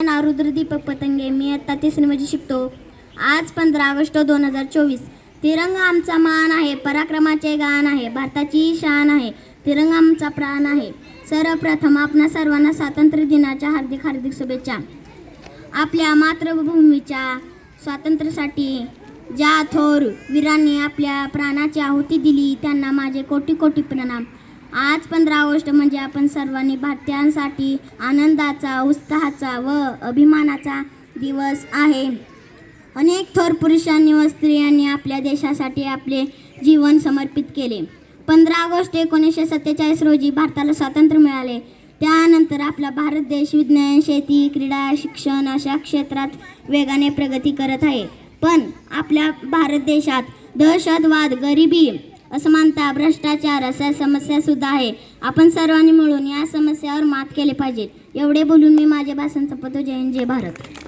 नाव रुद्रदीपक पतंगे मी आता तिसरीमध्ये शिकतो. आज पंधरा ऑगस्ट दोन हजार चोवीस. तिरंगा आमचा मान आहे पराक्रमाचे गान आहे भारताची शान आहे तिरंगा आमचा प्राण आहे. सर्वप्रथम आपणा सर्वांना स्वातंत्र्य दिनाच्या हार्दिक हार्दिक शुभेच्छा. आपल्या मातृभूमीच्या स्वातंत्र्यासाठी ज्या थोर वीरांनी आपल्या प्राणाची आहुती दिली त्यांना माझे कोटी कोटी प्रणाम. आज पंधरा ऑगस्ट म्हणजे आपण सर्वांनी भारतीयांसाठी आनंदाचा उत्साहाचा व अभिमानाचा दिवस आहे. अनेक थोर पुरुषांनी व स्त्रियांनी आपल्या देशासाठी आपले जीवन समर्पित केले. पंधरा ऑगस्ट एकोणीसशे सत्तेचाळीस रोजी भारताला स्वातंत्र्य मिळाले. त्यानंतर आपला भारत देश विज्ञान शेती क्रीडा शिक्षण अशा क्षेत्रात वेगाने प्रगती करत आहे. पण आपल्या भारत देशात दहशतवाद गरिबी असमानता भ्रष्टाचार अशा समस्या सुद्धा आहे. आपण सर्वांनी मिळून या समस्यावर मात केले पाहिजे एवढे बोलून मी माझे भाषण संपतो जय हिंद जय भारत.